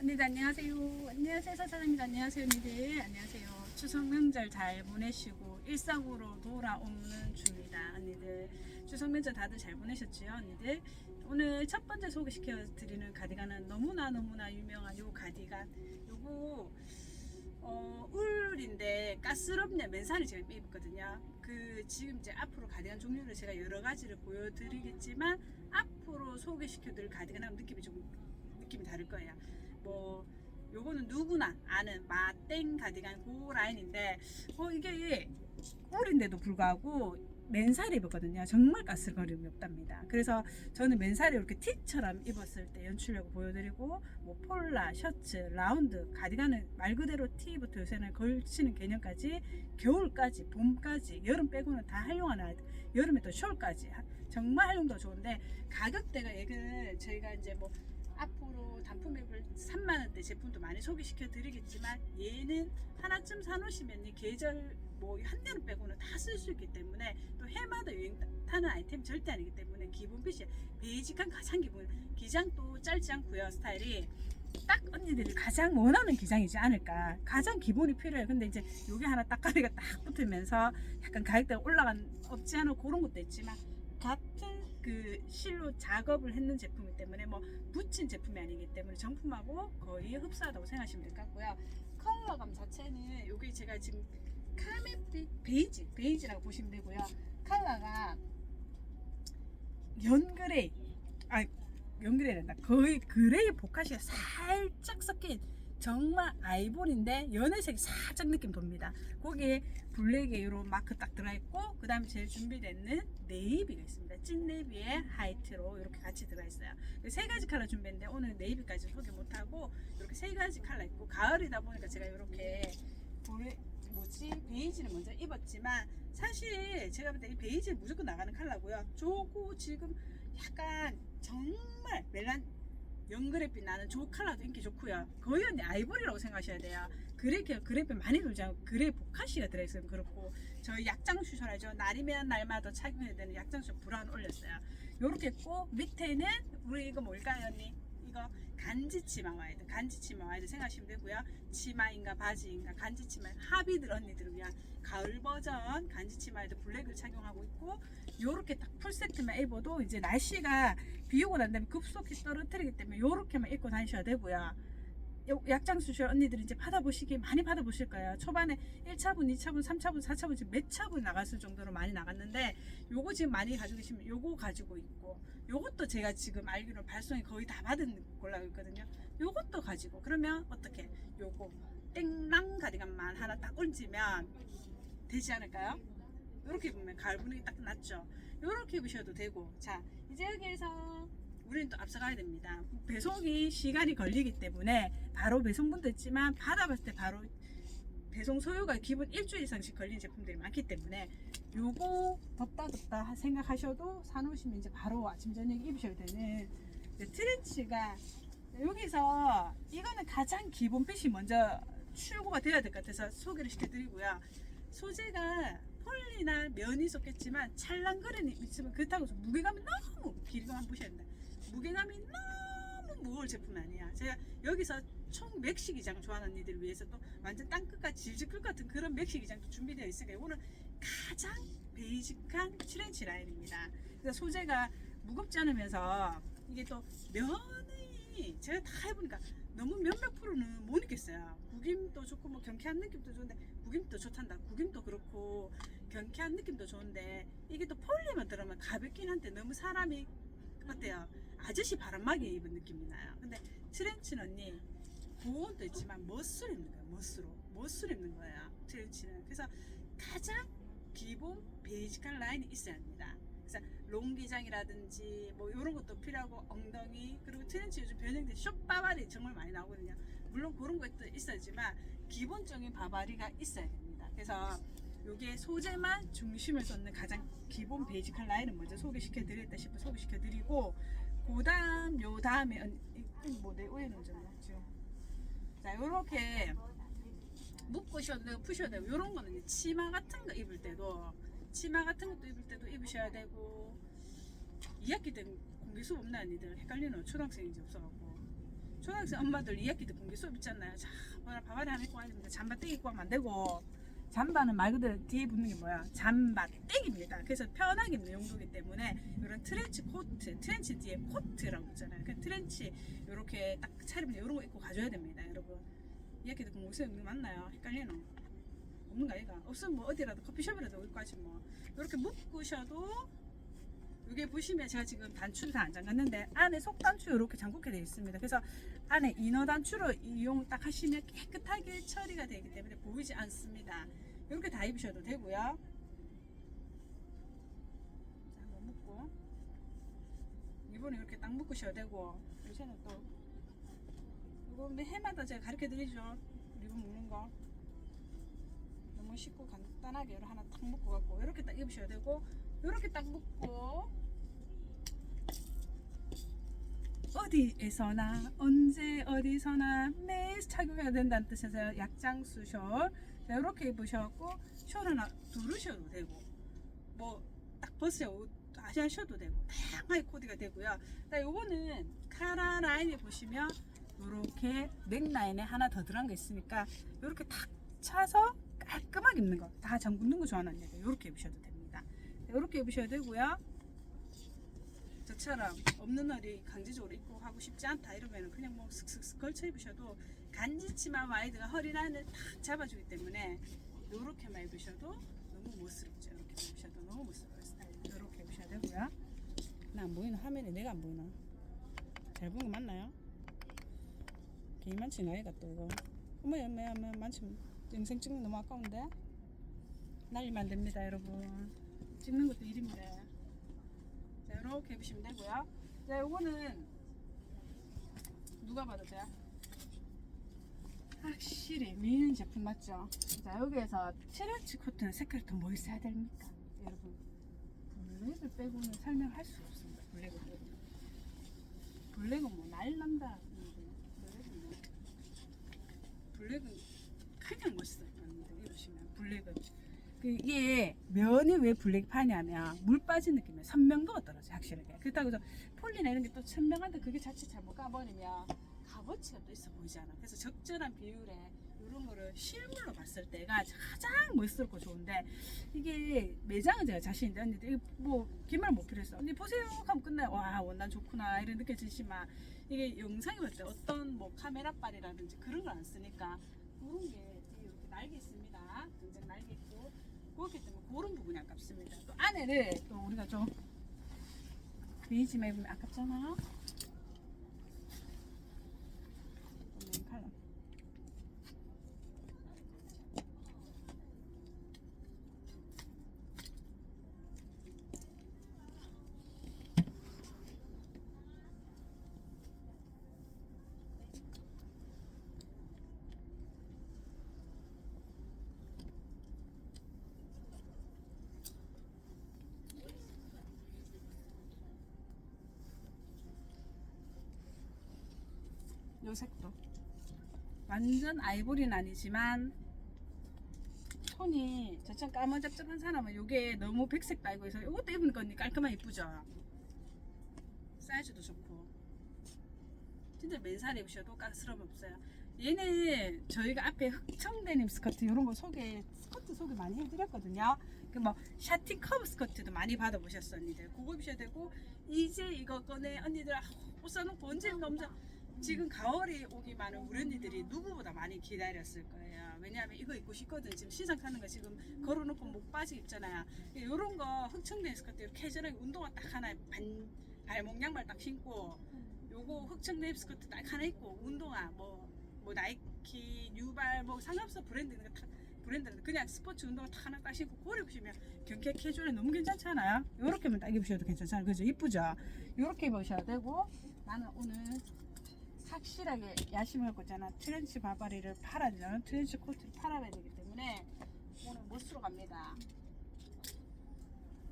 언니들 안녕하세요. 안녕하세요 사장님들 안녕하세요 언니들 안녕하세요. 추석 명절 잘 보내시고 일상으로 돌아오는 중이다 언니들. 추석 명절 다들 잘 보내셨지요 언니들? 오늘 첫 번째 소개시켜 드리는 가디건은 너무나 너무나 유명한 요 가디건. 요거 어, 울인데 가스럽냐 맨살을 제가 입었거든요. 그 지금 이제 앞으로 가디건 종류를 제가 여러 가지를 보여드리겠지만 앞으로 소개시켜드릴 가디건하고 느낌이 좀 느낌이 다를 거예요. 뭐 요거는 누구나 아는 마땡 가디건 그 라인인데 어 이게 울인데도 불구하고 맨살을 입었거든요. 정말 가스거림이 없답니다. 그래서 저는 맨살을 이렇게 T처럼 입었을 때 연출력을 보여드리고 뭐 폴라, 셔츠, 라운드, 가디건은 말 그대로 T부터 요새는 걸치는 개념까지 겨울까지, 봄까지, 여름 빼고는 다 활용하는. 여름에 또 숄까지 정말 활용도 좋은데 가격대가 얘는 저희가 이제 뭐 앞으로 단품 앱을 3만 원대 제품도 많이 소개시켜 드리겠지만 얘는 하나쯤 사놓으시면 이 계절 뭐 한 대는 빼고는 다 쓸 수 있기 때문에 또 해마다 유행 타는 아이템 절대 아니기 때문에 기본 핏이 베이직한 가장 기본 기장도 짧지 않고요 스타일이. 딱 언니들이 가장 원하는 기장이지 않을까. 가장 기본이 필요해요. 근데 이제 요게 하나 딱가리가 딱 붙으면서 약간 가격대가 올라간 없지 않은 그런 것도 있지만 같은 그 실로 작업을 했는 제품이기 때문에 뭐 붙인 제품이 아니기 때문에 정품하고 거의 흡사하다고 생각하시면 될 것 같고요. 컬러감 자체는 여기 제가 지금 카멜빛 베이지 베이지라고 보시면 되고요. 컬러가 연그레이 아 연그레이란다 거의 그레이 보카시가 살짝 섞인 정말 아이보리인데 연회색이 살짝 느낌 돕니다. 거기에 블랙에 이런 마크 딱 들어있고 그 다음에 제일 준비되는 네이비가 있습니다. 찐 네이비에 하이트로 이렇게 같이 들어있어요. 세 가지 컬러 준비했는데 오늘 네이비까지 소개 못하고 이렇게 세 가지 컬러 있고 가을이다 보니까 제가 이렇게 뭐지 베이지를 먼저 입었지만 사실 제가 볼 때 이 베이지 무조건 나가는 컬러고요. 저거 지금 약간 정말 멜란 연그레빛 나는 저 컬러도 인기 좋고요. 거의 언니 아이보리라고 생각하셔야 돼요. 그레이 그레이빛 많이 돌지 않고 그레이 보카시가 들어있으면 그렇고 저희 약장 슈션하죠. 날이면 날마다 착용해야 되는 약장 슈션 브라운 올렸어요. 요렇게 했고 밑에는 우리 이거 뭘까요 언니? 이거 간지 치마 와이드 간지 치마 와이드 생각하시면 되고요. 치마인가 바지인가 간지 치마 합의들 언니들을 위한 가을 버전 간지 치마에도 블랙을 착용하고 있고 요렇게 딱 풀세트만 입어도 이제 날씨가 비 오고 난 다음에 급속히 떨어뜨리기 때문에 요렇게만 입고 다니셔야 되고요. 요- 약장 수술 언니들이 이제 받아보시기 많이 받아보실 거예요. 초반에 1차분, 2차분, 3차분, 4차분 지금 몇 차분 나갔을 정도로 많이 나갔는데 요거 지금 많이 가지고 계시면 요거 가지고 있고 요것도 제가 지금 알기로 발송이 거의 다 받은 걸로 있거든요. 요것도 가지고 그러면 어떻게 요거 땡랑 가디건만 하나 딱 얹으면 되지 않을까요? 이렇게 보면 가을 분위기 딱 났죠. 이렇게 입으셔도 되고 자 이제 여기에서 우리는 또 앞서가야 됩니다. 배송이 시간이 걸리기 때문에 바로 배송분도 있지만 받아봤을 때 바로 배송 소요가 기본 일주일 이상씩 걸리는 제품들이 많기 때문에 요거 덥다 덥다 생각하셔도 사놓으시면 이제 바로 아침 저녁 입으셔야 되는 이제 트렌치가 여기서 이거는 가장 기본 핏이 먼저 출고가 돼야 될 것 같아서 소개를 시켜드리고요. 소재가 폴리나 면이 속겠지만 찰랑거리는 있으면 그렇다고 해서 무게감이 너무 길이감 한번 보셔야 된다. 무게감이 너무 무거울 제품이 아니야. 제가 여기서 총 맥시 기장 좋아하는 언니들을 위해서 또 완전 땅끝까지 질질 끌 같은 그런 맥시 기장도 준비되어 있으니까 이거는 가장 베이직한 트렌치 라인입니다. 그래서 소재가 무겁지 않으면서 이게 또 면이 제가 다 해보니까 너무 몇몇 프로는 못 입겠어요. 구김도 좋고 뭐 경쾌한 느낌도 좋은데 구김도 좋단다. 구김도 그렇고 경쾌한 느낌도 좋은데 이게 또 폴리만 들어가면 가볍긴 한데 너무 사람이 어때요? 아저씨 바람막이 입은 느낌이 나요. 근데 트렌치는 언니 보온도 있지만 멋을 입는 거예요. 멋으로 멋을 입는 거예요. 트렌치는 그래서 가장 기본 베이직한 라인이 있어야 합니다. 그래서 롱기장이라든지 뭐 이런 것도 필요하고 엉덩이 그리고 트렌치 요즘 변형된 숏 바바리 정말 많이 나오거든요. 물론 그런 것도 있어야지만 기본적인 바바리가 있어야 됩니다. 그래서 요게 소재만 중심을 쏟는 가장 기본 베이직한 라인을 먼저 소개시켜 드렸다 싶어 소개시켜 드리고 그 다음 요 다음에 뭐내 오해는 좀 지금. 자 요렇게 묶으셔도 푸셔도 되고 요런 거는 치마 같은 거 입을 때도 치마 같은 것도 입을 때도 입으셔야 되고 2학기 때는 공기 수업 없나 언니들? 헷갈리는 초등학생인지 없어갖고. 초등학생 엄마들 2학기 때 공개 수업 있잖아요. 자, 오늘 바바리 하나 입고 와야 됩니다. 잠바떼기 입고 하면 안 되고 잠바는 말 그대로 뒤에 붙는 게 뭐야? 잠바떼기입니다. 그래서 편하게 입는 용도이기 때문에 이런 트렌치 코트, 트렌치 뒤에 코트라고 있잖아요. 그 트렌치 이렇게 딱 차림에 이런 거 입고 가줘야 됩니다, 여러분. 2학기 때 공개 수업 있는 거 맞나요? 헷갈리노? 없는 거 아이가? 없으면 뭐 어디라도 커피숍이라도 하지 뭐. 이렇게 묶으셔도 이게 보시면 제가 지금 단추를 다 안 잠갔는데 안에 속단추 이렇게 잠그게 되어 있습니다. 그래서 안에 이너 단추로 이용 딱 하시면 깨끗하게 처리가 되기 때문에 보이지 않습니다. 이렇게 다 입으셔도 되고요. 자, 한번 묶고 이번에 이렇게 딱 묶으셔도 되고 요새는 또 이거 매 해마다 제가 가르쳐 드리죠. 리본 묶는 거. 너무 쉽고 간단하게 하나 딱 묶고 갖고 이렇게 딱 입으셔야 되고 이렇게 딱 묶고 어디에서나 언제 어디서나 매일 착용해야 된다는 뜻에서 약장수 숄 자, 이렇게 입으셔갖고 숄 하나 두르셔도 되고 뭐 딱 벗으셔 옷 하셔도 되고 다양하게 코디가 되고요. 자, 요거는 카라 라인에 보시면 이렇게 넥 라인에 하나 더 들어간 게 있으니까 이렇게 탁 차서 깔끔하게 입는 거. 다 잠그는 거 좋아하는 언니들 이렇게 입으셔도 됩니다. 이렇게 입으셔야 되고요 저처럼 없는 날이 강제적으로 입고 하고 싶지 않다 이러면 그냥 뭐 슥슥슥 걸쳐 입으셔도 간지치마 와이드가 허리 라인을 탁 잡아주기 때문에 이렇게만 입으셔도 너무 못스럽죠. 이렇게 입으셔도 너무 못스러워요 스타일 이렇게 입으셔야 되고요. 나 안 보이나? 화면에 내가 안 보이나? 잘 보는 거 맞나요? 개인 만치 나이가 또 이거. 어머야 어머야 어머야 만치 영상 찍는 거 너무 아까운데? 날리면 안 됩니다 여러분. 찍는 것도 일인데 자 이렇게 입으시면 되고요 자 요거는 누가 봐도 돼요? 확실히 미는 제품 맞죠? 자 여기에서 트렌치 코트는 색깔이 더 뭐 있어야 됩니까? 여러분 블랙을 빼고는 설명할 수 없습니다 빼고 블랙은 뭐 날난다 블랙은 뭐 블랙은 그냥 멋있어요 입으시면 블랙은 그 이게 면이 왜 블랙 파냐면 물 빠진 느낌이에요. 선명도가 떨어져요 확실하게. 그렇다고 해서 폴리나 이런 게 또 선명한데 그게 자칫 잘못 까버리면 값어치가 또 있어 보이잖아. 그래서 적절한 비율에 이런 거를 실물로 봤을 때가 가장 멋스럽고 좋은데 이게 매장은 제가 자신인데 언니들 뭐 기말 못 필요했어. 언니 보세요. 하면 끝나요. 와 원단 좋구나. 이런 느껴지지만 이게 영상이 봤을 때 어떤 뭐 카메라 빨이라든지 그런 걸 안 쓰니까 그런 게 이렇게 날개 있습니다. 등장 날개 그렇기 때문에 그런 부분이 아깝습니다. 또 안에를 또 우리가 좀 베이지만 입으면 아깝잖아. 또 컬러 요 색도. 완전 아이보리는 아니지만 톤이 저처럼 까무잡잡한 사람은 요게 너무 백색 달고 해서 요것도 입으니까 언니 깔끔하게 이쁘죠? 사이즈도 좋고. 진짜 맨살 입으셔도 가스러움 없어요. 얘는 저희가 앞에 흑청 데님 스커트 이런 거 소개 스커트 소개 많이 해드렸거든요. 그뭐 샤팅 커브 스커트도 많이 받아보셨어 언니들 그거 입으셔야 되고 이제 이거 꺼내 언니들 아, 옷 사놓고 언제 너무 지금 가을이 오기만은 우리 언니들이 누구보다 많이 기다렸을 거예요. 왜냐하면 이거 입고 싶거든. 지금 시장 타는 거 지금 걸어놓고 목 빠지 입잖아요. 이런 거 흑청된 스커트 이렇게 캐주얼하게 운동화 딱 하나 반 발목 양말 딱 신고 요거 흑청된 스커트 딱 하나 입고 운동화 뭐 뭐 나이키 뉴발 뭐 상관없어 브랜드 있는 거 다 브랜드는 그냥 스포츠 운동화 딱 하나 딱 신고 그걸 입으시면 경쾌 캐주얼에 너무 괜찮지 않아요? 요렇게만 딱 입으셔도 괜찮잖아요. 그죠? 이쁘죠? 요렇게 입으셔야 되고 나는 오늘 확실하게 야심을 있잖아 트렌치 바바리를 팔아주는 트렌치 코트를 팔아야 되기 때문에 오늘 못으로 갑니다.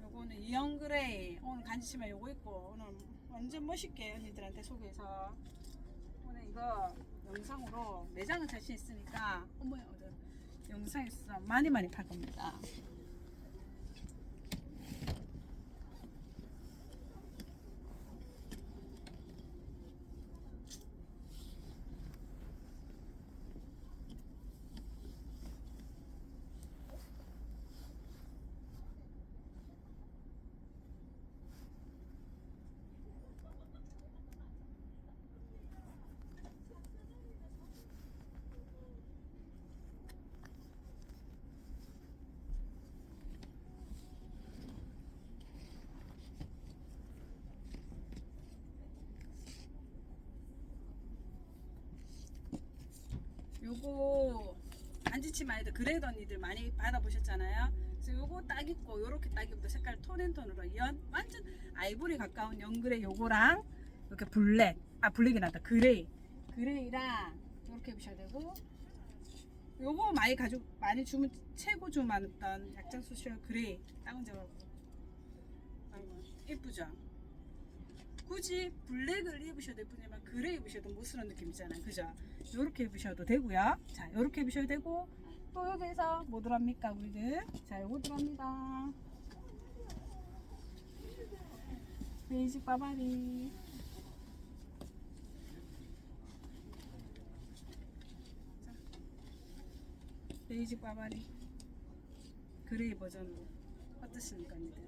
요거는 이영 그레이. 오늘 간지치마 요거 입고 오늘 완전 멋있게 언니들한테 소개해서. 오늘 이거 영상으로 매장은 자신 있으니까 오늘 영상에서 많이 많이 팔 겁니다 바 지 치마에도 그레이드 언니들 많이 받아보셨잖아요. 그래서 요거 딱 입고 요렇게 딱 입고 색깔 톤앤톤으로 연 완전 아이보리 가까운 연그레 요거랑 이렇게 블랙. 아 블랙이 낫다. 그레이. 그레이랑 이렇게 입으셔야 되고. 요거 많이 가지고 많이 주문 최고 주문했던 약장 수시얼 그레이. 다운 아이고 예쁘죠? 굳이 블랙을 입으셔도 예쁘지만 그레이 입으셔도 못스러운 느낌이잖아요. 그죠? 요렇게 입으셔도 되고요. 자 요렇게 입으셔도 되고 또 여기에서 뭐 들어갑니까 우리들? 자 요거 들어갑니다. 베이직 바바리. 자, 베이직 바바리. 그레이 버전으로. 어떻습니까 언니들?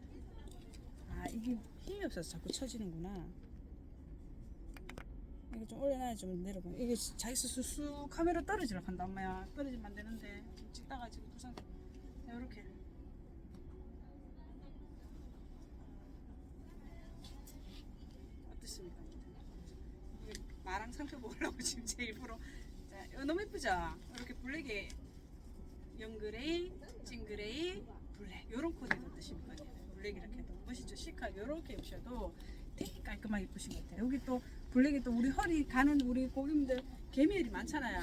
아 이게 힘이 없어서 자꾸 쳐지는구나 이거 좀 올려놔야 좀 내려가 이게 자기 스스로 쑥 카메라 떨어지려 한다 엄마야. 떨어지면 안 되는데. 찍다가 지금 부상 이렇게. 어떻습니까? 마랑 상표 보려고 지금 제 일부러. 자 이거 너무 예쁘죠? 이렇게 블랙에 연그레이 찐그레이 블랙. 이런 코디도 어떠십니까? 블랙 이렇게 해도 멋있죠? 시크하게 이렇게 입으셔도 되게 깔끔하게 입으신 것 같아요. 여기 또 블랙이 또 우리 허리 가는 우리 고객님들 개미열이 많잖아요.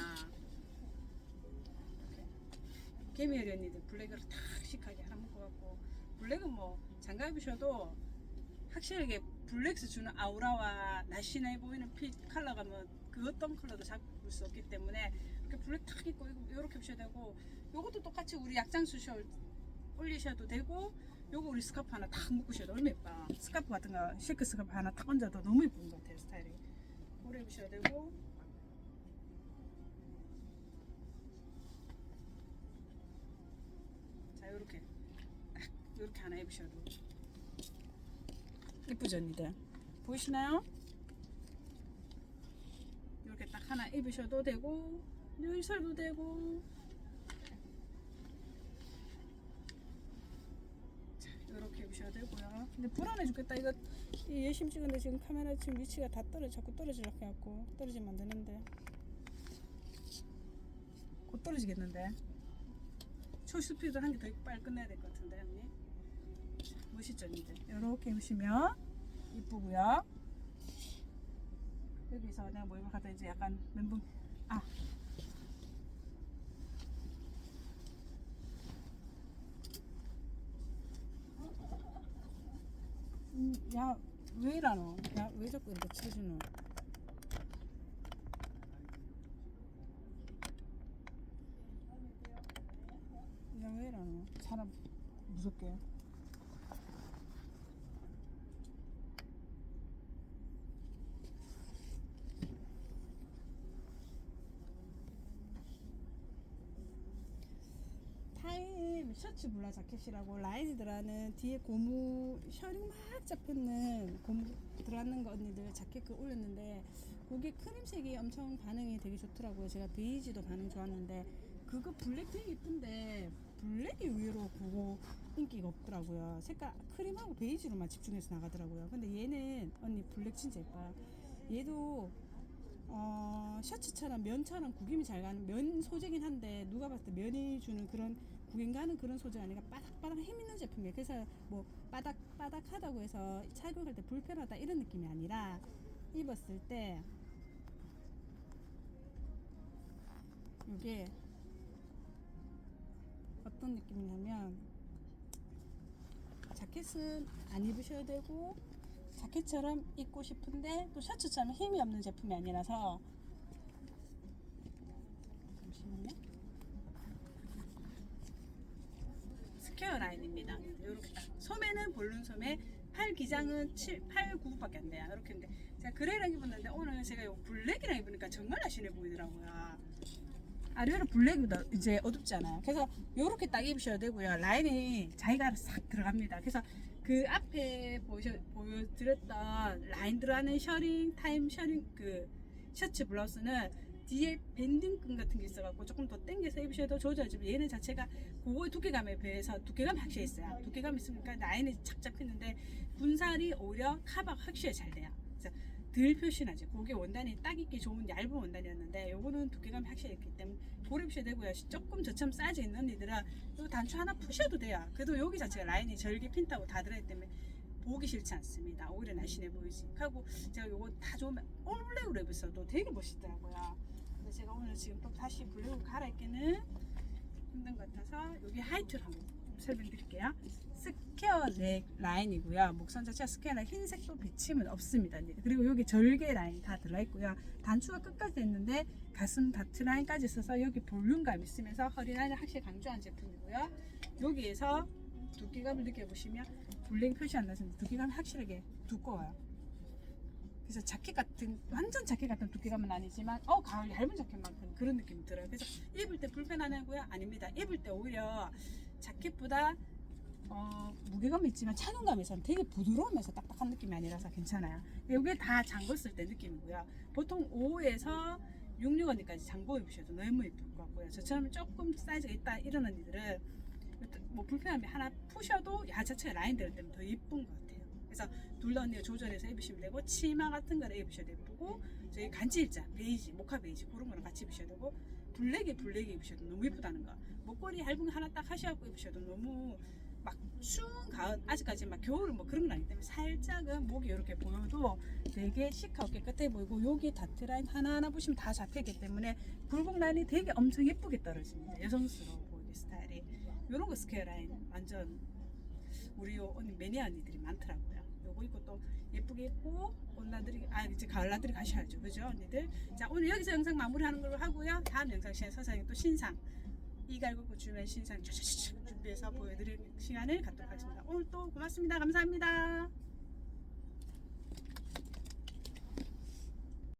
개미열이 언니들 블랙으로 탁 시크하게 하나 묶어갖고 블랙은 뭐 장갑 입으셔도 확실하게 블랙스 주는 아우라와 날씬해 보이는 핏 컬러가 뭐그 어떤 컬러도 잡을 수 없기 때문에 이렇게 블랙 탁 입고 이렇게 입으셔야 되고 요것도 똑같이 우리 약장 수 셔 올리셔도 되고 요거 우리 스카프 하나 탁 묶으셔도 얼마 예뻐. 스카프 같은 거 실크 스카프 하나 탁 얹어도 너무 예쁜 것 같아요 스타일이 입으셔야 되고. 자 요렇게. 딱 요렇게 하나 입으셔도 이쁘죠 언니들? 보이시나요? 이렇게 딱 하나 입으셔도 되고 열살도 되고 자 이렇게 입으셔도 되고요 근데 불안해 죽겠다. 이거 이 예심 찍은데 지금 카메라 지금 위치가 다 떨어 자꾸 떨어지려 해갖고 떨어지면 안 되는데. 곧 떨어지겠는데. 초 스피드 한 개 더 빨리 끝내야 될 것 같은데 언니 자, 멋있죠 언니들 이렇게 입으시면 이쁘고요. 여기서 내가 뭐 입을 갖다 이제 약간 멘붕 아 음, 야, 왜 이러노? 야, 왜 자꾸 이렇게 쳐주노? 야, 왜 이러노? 사람 무섭게. 타임 셔츠 블라 자켓이라고 라인이 들어가는 뒤에 고무 셔링 막 잡혔는 고무 들어가는 거 언니들 자켓 그 올렸는데 그게 크림색이 엄청 반응이 되게 좋더라고요. 제가 베이지도 반응 좋았는데 그거 블랙 되게 예쁜데 블랙이 의외로 그거 인기가 없더라고요. 색깔 크림하고 베이지로만 집중해서 나가더라고요. 근데 얘는 언니 블랙 진짜 예뻐요. 얘도 어, 셔츠처럼 면처럼 구김이 잘 가는 면 소재긴 한데 누가 봤을 때 면이 주는 그런 구김 가는 그런 소재가 아니라 바닥바닥 힘 있는 제품이에요. 그래서 뭐 바닥바닥하다고 해서 착용할 때 불편하다 이런 느낌이 아니라 입었을 때 이게 어떤 느낌이냐면 자켓은 안 입으셔야 되고 자켓처럼 입고 싶은데 또 셔츠처럼 힘이 없는 제품이 아니라서 잠시만요. 스퀘어 라인입니다. 이렇게 딱 소매는 소매, 팔 기장은 7, 8, 9밖에 안 돼요. 이렇게 인데 제가 그레이랑 입었는데 오늘 제가 이 블랙이랑 입으니까 정말 날씬해 보이더라고요. 아래로 블랙보다 이제 어둡잖아요. 그래서 이렇게 딱 입으셔야 되고요. 라인이 자기가 싹 들어갑니다. 그래서 그 앞에 보셔, 보여드렸던 라인 들어가는 셔링, 타임 셔링 그 셔츠 블라우스는 뒤에 밴딩끈 같은 게 있어갖고 조금 더 당겨서 입으셔도 조절지만 얘는 자체가 그거의 두께감에 비해서 두께감이 확실히 있어요. 두께감이 있으니까 라인이 착 잡히는데 분살이 오히려 커버가 확실히 잘 돼요. 그래서 덜 표시나지. 그게 원단이 딱 입기 좋은 얇은 원단이었는데 요거는 두께감이 확실히 있기 때문에 푸셔도 되고요. 조금 저처럼 사이즈 있는 언니들은 요 단추 하나 푸셔도 돼요. 그래도 여기 자체가 라인이 절개 핀타고 다 들어있기 때문에 보기 싫지 않습니다. 오히려 날씬해 보이지. 하고 제가 요거 다 좋으면 올블랙으로 입었어도 되게 멋있더라고요. 근데 제가 오늘 지금 또 다시 블랙으로 갈아입기는 힘든 것 같아서 여기 하이트를 한번 설명드릴게요. 스퀘어 넥 라인이고요. 목선 자체가 스퀘어 넥 흰색도 비침은 없습니다. 그리고 여기 절개 라인 다 들어있고요. 단추가 끝까지 됐는데 가슴 다트 라인까지 있어서 여기 볼륨감 있으면서 허리 라인을 확실히 강조한 제품이고요. 여기에서 두께감을 느껴보시면 블랙 표시 안 나서 두께감이 확실하게 두꺼워요. 그래서 자켓 같은 완전 자켓 같은 두께감은 아니지만 어 가을 얇은 자켓만큼 그런 느낌이 들어요. 그래서 입을 때 불편하냐고요? 아닙니다. 입을 때 오히려 자켓보다 어, 무게감이 있지만 착용감에서는 되게 부드러우면서 딱딱한 느낌이 아니라서 괜찮아요. 이게 다 잠궜을 때 느낌이고요. 보통 5에서 66 언니까지 잠궈 입으셔도 너무 예쁠 것 같고요. 저처럼 조금 사이즈가 있다 이런 언니들은 뭐 불편함이 하나 푸셔도 야 자체가 라인 들을 때면 더 예쁜 것 같아요. 그래서 둘다 언니가 조절해서 입으시면 되고 치마 같은 거를 입으셔도 예쁘고 저희 간지 일자 베이지 모카 베이지 그런 거랑 같이 입으셔도 되고 블랙에 블랙에 입으셔도 너무 예쁘다는 거. 목걸이 얇은 거 하나 딱 하셔갖고 입으셔도 너무 막 추운 가을 아직까지 막 겨울 뭐 그런 건 아니기 때문에 살짝은 목이 이렇게 보여도 되게 시크하고 깨끗해 보이고 여기 다트 라인 하나하나 보시면 다 잡혀있기 때문에 굴곡 라인이 되게 엄청 예쁘게 떨어집니다. 여성스러워 보이게 스타일이. 이런 거 스퀘어 라인 완전 우리 요 언니 매니아 언니들이 많더라고요. 요거 입고 또 예쁘게 입고 온나들이 아 이제 가을나들이 가셔야죠, 그죠 언니들? 자 오늘 여기서 영상 마무리하는 걸로 하고요. 다음 영상 시간 서사님 또 신상 이갈고 주면 신상 준비해서 보여드릴 시간을 갖도록 하겠습니다. 오늘 또 고맙습니다. 감사합니다.